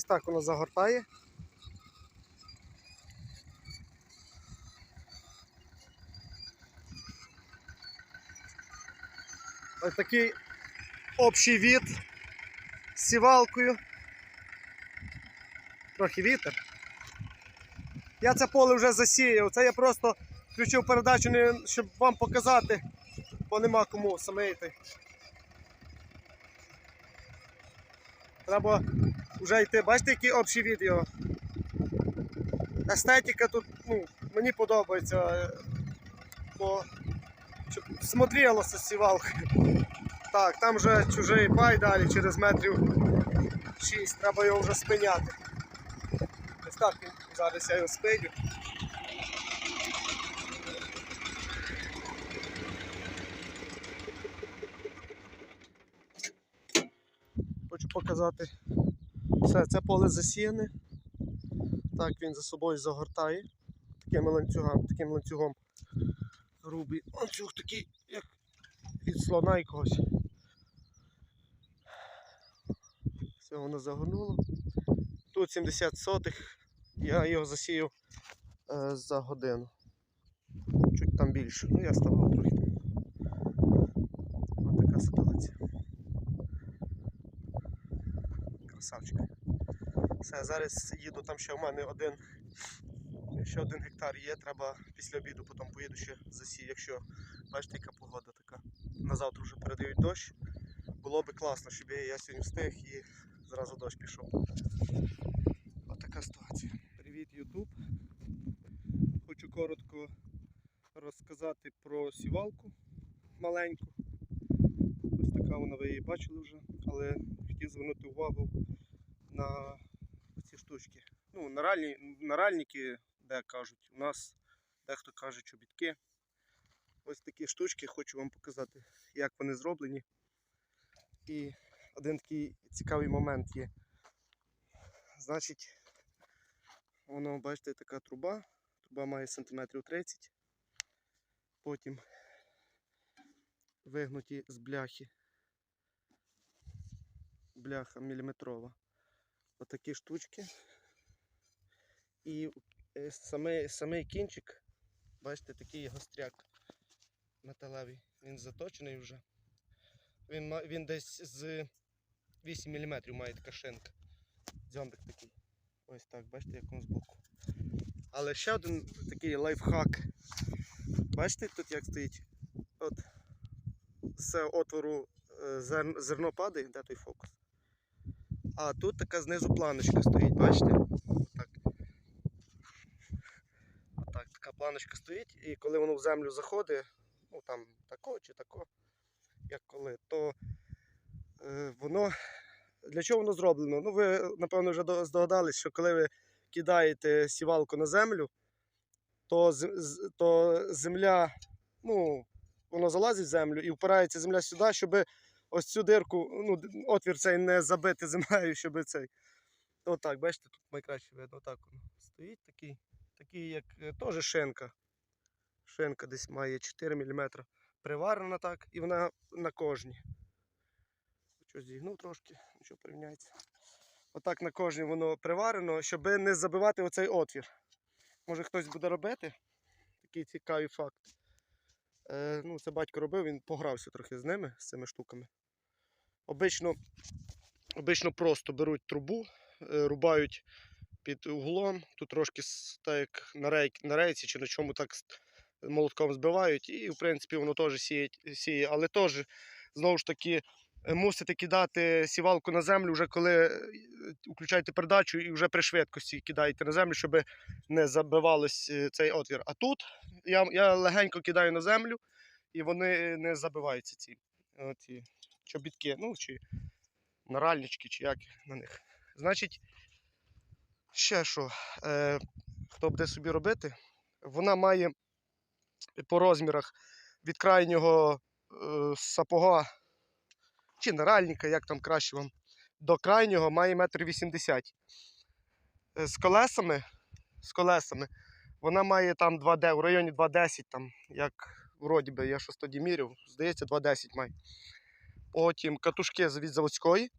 Ось так воно загортає. Ось такий общий від з сівалкою. Трохи вітер. Я це поле вже засіяв. Це я просто включив передачу, щоб вам показати, бо нема кому саме йти. Треба вже йти. Бачите, який общий відео. Естетика тут, ну, мені подобається. Бо щоб смотрелося з сівалки. Так, там вже чужий пай далі через метрів 6, треба його вже спиняти. Ось так зараз я його спиню. Показати. Все, це поле засіяне. Так він за собою загортає. Такими ланцюгами, таким ланцюгом. Грубий ланцюг такий, як від слона якогось. Все воно загорнуло. Тут 70 сотих. Я його засіяв е, за годину. Чуть там більше. Ну я ставав трохи. Ось така ситуація. Красавчик. Все, зараз їду там ще в мене один. Ще один гектар є, треба після обіду потім поїду ще засію, якщо бачите, яка погода така. На завтра вже передають дощ. Було би класно, щоб я сьогодні встиг і зразу дощ пішов. Ось така ситуація. Привіт, Ютуб. Хочу коротко розказати про сівалку маленьку. Ось така вона ви її бачили вже, але хотів звернути увагу на ці штучки. Ну, наральники, де кажуть, у нас дехто каже чобітки. Ось такі штучки хочу вам показати, як вони зроблені. І один такий цікавий момент є. Значить, воно, бачите, така труба. Труба має сантиметрів 30. Потім вигнуті з бляхи. Бляха міліметрова. Отакі штучки. І е, самий, самий кінчик, бачите, такий гостряк металевий. Він заточений вже. Він, він десь з 8 мм має така шинка. Дзьомбик такий. Ось так, бачите, як він збоку. Але ще один такий лайфхак. Бачите, тут як стоїть? От з отвору е, зерно падає, де той фокус. А тут така знизу планочка стоїть, бачите? Отак. Отак, така планочка стоїть, і коли воно в землю заходить, ну там тако чи тако, як коли, то е, воно. Для чого воно зроблено? Ну, ви, напевно, вже до- здогадались, що коли ви кидаєте сівалку на землю, то, з- то земля, ну, воно залазить в землю і впирається земля сюди, щоб ось цю дирку, ну, отвір цей не забити землею, щоб цей. Отак, бачите, тут найкраще видно, отак воно стоїть такий, такий, як е, теж шинка. Шинка десь має 4 мм. Приварена так, і вона на кожній. Що зігнув трошки, нічого порівняється. Отак на кожній воно приварено, щоб не забивати оцей отвір. Може хтось буде робити. Такий цікавий факт. Е, ну, це батько робив, він погрався трохи з ними, з цими штуками. Обично, обично просто беруть трубу, е, рубають під углом, тут трошки так як на, рейк, на рейці чи на чому так молотком збивають, і в принципі воно теж сіє, сіє. Але теж, знову ж таки, е, мусите кидати сівалку на землю, вже коли е, включаєте передачу і вже при швидкості кидаєте на землю, щоб не забивалось цей отвір. А тут я, я легенько кидаю на землю, і вони не забиваються ці, е, ці чобітки, ну чи наральнички, чи як на них. Значить, ще що, е, хто буде собі робити, вона має по розмірах від крайнього е, сапога чи наральника, як там краще вам, до крайнього має метр вісімдесят. Е, З колесами, з колесами вона має там 2D, в районі 2,10, там, як вроді би, я щось тоді міряв, здається, 2,10 має. Потім катушки від заводської.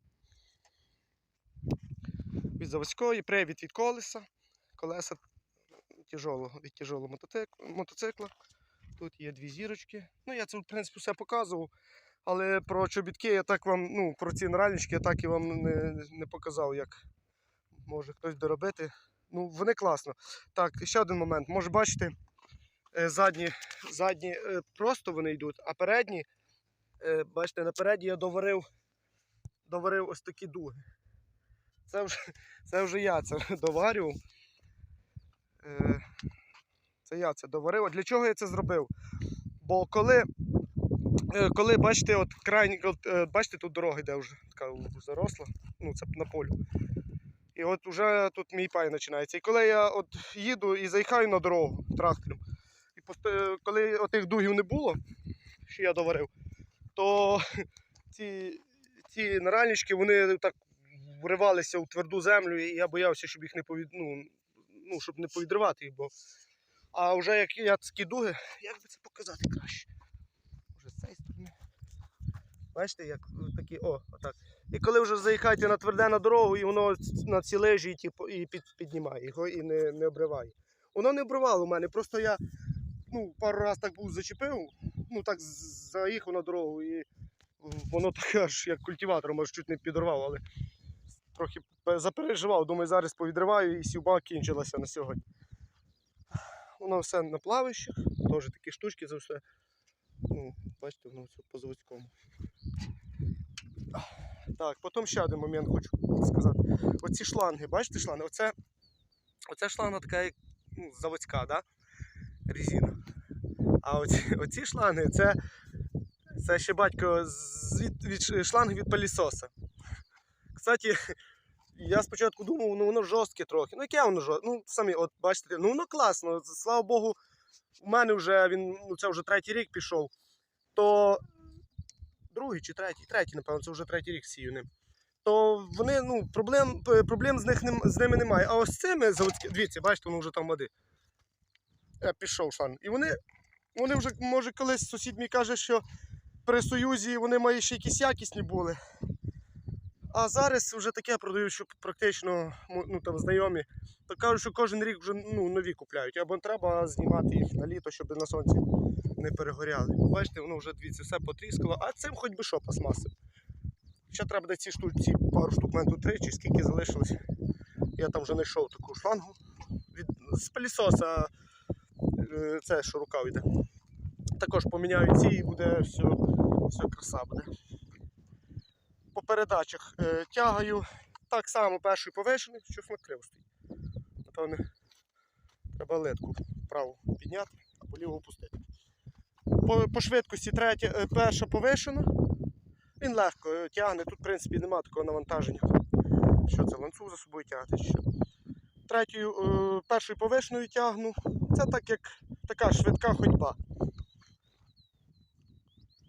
від заводської, привід від колеса, колеса тяжолого, від тяжолого мотоцикла. Тут є дві зірочки. Ну, я це, в принципі, все показував. Але про чобітки я так вам, ну, про ці нравільнички я так і вам не, не показав, як може хтось доробити. Ну, вони класно. Так, ще один момент. Може бачите, е, задні, задні е, просто вони йдуть, а передні, бачите, на передні я доварив, доварив ось такі дуги. Це вже, це вже я це доварював. Е, Це я це доварив. Для чого я це зробив? Бо коли, е, коли бачите, от крайні, от, е, бачите, тут дорога йде вже така заросла, ну це на полю. І от вже тут мій пай починається. І коли я от їду і заїхаю на дорогу трактором, і е, коли отих дугів не було, що я доварив, то ці, ці наральнички вони так вривалися у тверду землю, і я боявся, щоб їх не повід... ну, ну, щоб не повідривати. Бо... А вже як я такі дуги, як би це показати краще? Може з цієї сторони. Бачите, як такі, о, отак. І коли вже заїхаєте на тверде на дорогу, і воно на ці лежі типу, і під, піднімає його і не, не обриває. Воно не обривало у мене, просто я ну, пару разів так був зачепив, ну так заїхав на дорогу і воно таке аж як культиватор, може чуть не підорвав, але трохи запереживав. Думаю, зараз повідриваю і сівба кінчилася на сьогодні. Воно все на плавищах, теж такі штучки за все. Ну, бачите, воно все по заводському. Так, потім ще один момент хочу сказати. Оці шланги, бачите шланги? Оце, оце шланга така як ну, заводська, да? резина. А оці, оці шланги це, це ще батько з, від, від ш- шланги від пилісоса. Кстати, я спочатку думав, ну воно жорстке трохи. Ну яке воно жорстке? Ну, самі, от бачите, ну воно класно. Слава Богу, у мене вже він, ну це вже третій рік пішов. То другий чи третій, третій, напевно, це вже третій рік сію ним. То вони, ну, проблем, проблем з, них з ними немає. А ось цими заводськими, дивіться, бачите, воно вже там води. Я пішов шан. І вони, вони вже, може, колись сусід мій каже, що при Союзі вони мають ще якісь якісні були. А зараз вже таке продають, що практично ну, там, знайомі, то кажуть, що кожен рік вже ну, нові купляють. Або треба знімати їх на літо, щоб на сонці не перегоряли. Бачите, воно вже дивіться, все потріскало, а цим хоч би що пластмаси. Ще треба десь ці штуці, пару штук, мене три чи скільки залишилось. Я там вже знайшов таку шлангу. Від, з пилісоса е, це що рукав йде. Також поміняю ці і буде все, все краса буде. По передачах е, тягаю так само перший повишений, щось накрив стоїть. Напевне, треба литку вправо підняти, а ліву опустити. По, по швидкості третя, е, перша повишена. Він легко е, тягне, тут в принципі немає такого навантаження. Що це ланцюг за собою тягти? Що? Третьою, е, першою повишеною тягну. Це так як така швидка ходьба.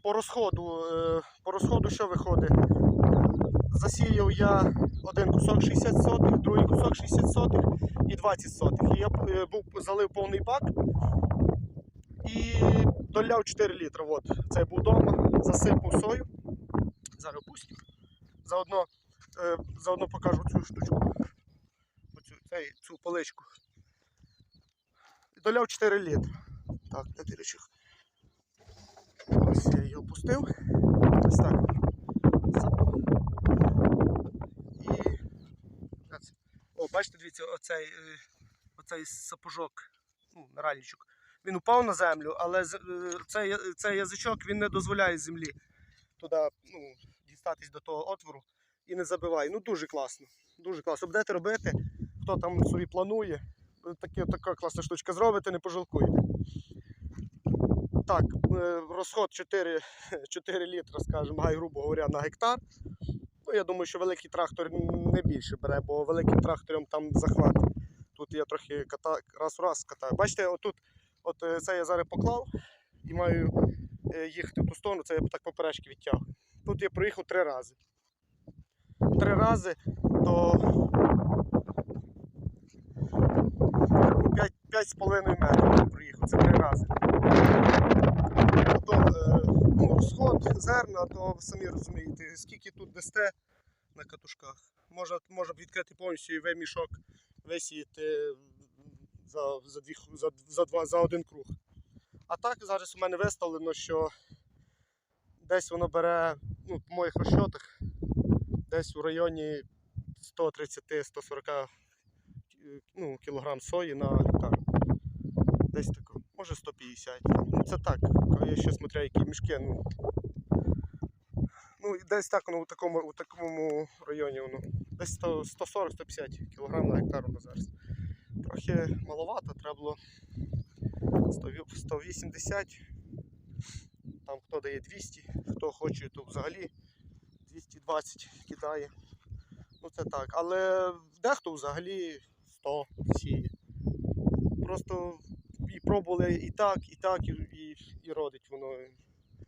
По розходу, е, по розходу що виходить? Засіяв я один кусок 60 сотих, другий кусок 60 сотих і 20 сотих. І я е, був, залив повний бак і доляв 4 літри. От, це був вдома, засипав сою. Зараз опустю. Заодно, е, заодно покажу цю штучку. Оцю, цей, цю поличку. Доляв 4 літри. Так, ти речах? Ось я її опустив. Ось так. І. О, бачите, дивіться, оцей, е, оцей сапожок, ну, наральничок. Він упав на землю, але е, цей, цей язичок він не дозволяє землі туди ну, дістатись до того отвору і не забиває. Ну дуже класно. Дуже класно. Будете робити, хто там собі планує, таке, така класна штучка зробите, не пожалкуєте. Так, е, розход 4, 4 літра, скажімо, гай, грубо говоря, на гектар. Ну, я думаю, що великий трактор не більше бере, бо великим трактором там захват. Тут я трохи ката... раз у раз катаю. Бачите, отут, от е, це я зараз поклав і маю е, їхати в ту сторону, це я так поперечки відтягую. Тут я проїхав три рази. Три рази, то 5,5 метрів я проїхав, це три рази. Е, сход, зерна, то самі розумієте, скільки тут дасте, на катушках. Можна, можна б відкрити повністю і ви мішок висіяти за, за, дві, за, за, два, за один круг. А так зараз у мене виставлено, що десь воно бере, ну, по моїх розчотах, десь у районі 130-140 ну, кілограм сої на гектар. Десь тако. Може 150. Ну, це так. Я ще смотрю, які мішки. Ну, ну десь так воно у такому, у такому районі воно. Десь 140-150 кг на гектар воно зараз. Трохи маловато, треба було 180. Там хто дає 200, хто хоче, то взагалі 220 кидає. Ну це так. Але дехто взагалі 100 сіє. Просто і пробували і так, і так, і, і, і родить воно.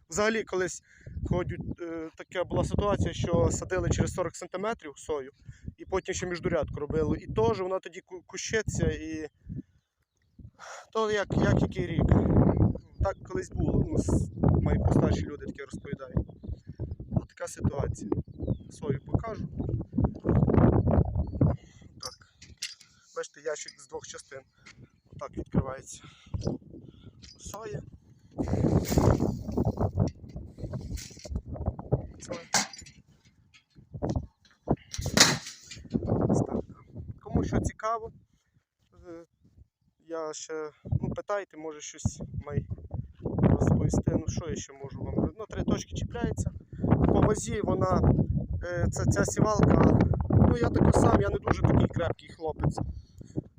Взагалі колись ходять, е, така була ситуація, що садили через 40 см сою, і потім ще міждурядку робили. І теж вона тоді ку- кущиться і. То як, як який рік. Так колись було. Ну, мої постарші люди таке розповідають. От така ситуація. Сою покажу. Так. Бачите, ящик з двох частин. Отак відкривається. Соя. Ось так. Кому що цікаво, е, я ще ну, питайте, може щось май розповісти. Ну що я ще можу вам? роз- Ну, три точки чіпляється. По вазі вона, е, це, ця сівалка, ну я такий сам, я не дуже такий крепкий хлопець.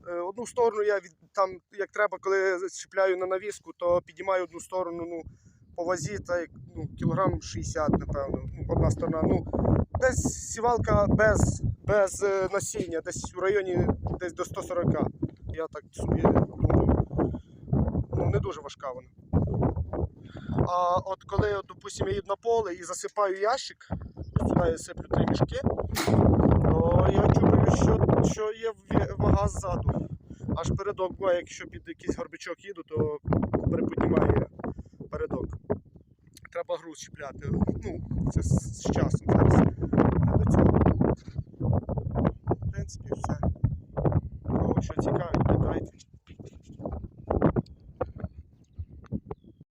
Е, Одну сторону я від там, як треба, коли чіпляю на навіску, то підіймаю одну сторону, ну, по вазі, та ну, кілограм 60, напевно. Ну, одна сторона. Ну, десь сівалка без, без е, насіння, десь у районі десь до 140. Я так собі не дуже важка вона. А от коли, от, допустимо, я їду на поле і засипаю ящик, сюди я сиплю три мішки, то я чую, що, що є вага ззаду. Аж передок, бо якщо під якийсь горбичок їду, то приподнімає передок. Треба груз чіпляти. Ну, це з, часом зараз.